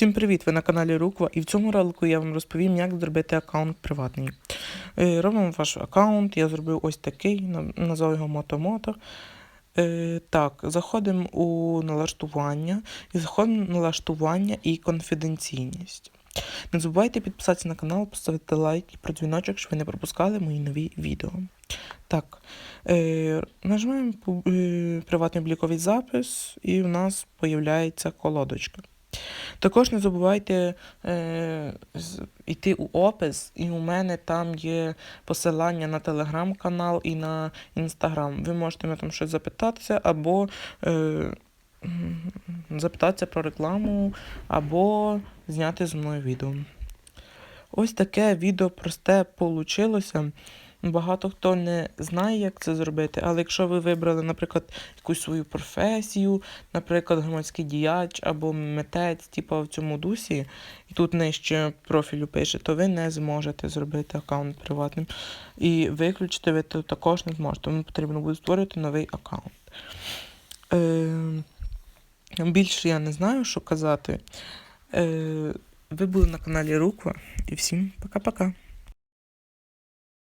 Всім привіт! Ви на каналі Руква, і в цьому ролику я вам розповім, як зробити аккаунт приватний. Е, Робимо ваш аккаунт. Я зробив ось такий, на- назвав його Мотомото. Е, так, заходимо у налаштування і заходимо в налаштування і конфіденційність. Не забувайте підписатися на канал, поставити лайк і про дзвіночок, щоб ви не пропускали мої нові відео. Так, е, нажимаємо приватний обліковий запис, і у нас з'являється колодочка. Також не забувайте е, йти у опис, і у мене там є посилання на телеграм-канал і на інстаграм. Ви можете мене там щось запитатися, або е, запитатися про рекламу, або зняти з мною відео. Ось таке відео просте получилося. Багато хто не знає, як це зробити, але якщо ви вибрали, наприклад, якусь свою професію, наприклад, громадський діяч або митець, типу в цьому дусі, і тут нижче профілю пише, то ви не зможете зробити аккаунт приватним. І виключити ви то також не зможете. Тому потрібно буде створити новий аккаунт. Е, більше я не знаю, що казати. Е, ви були на каналі Руква, і всім пока-пока.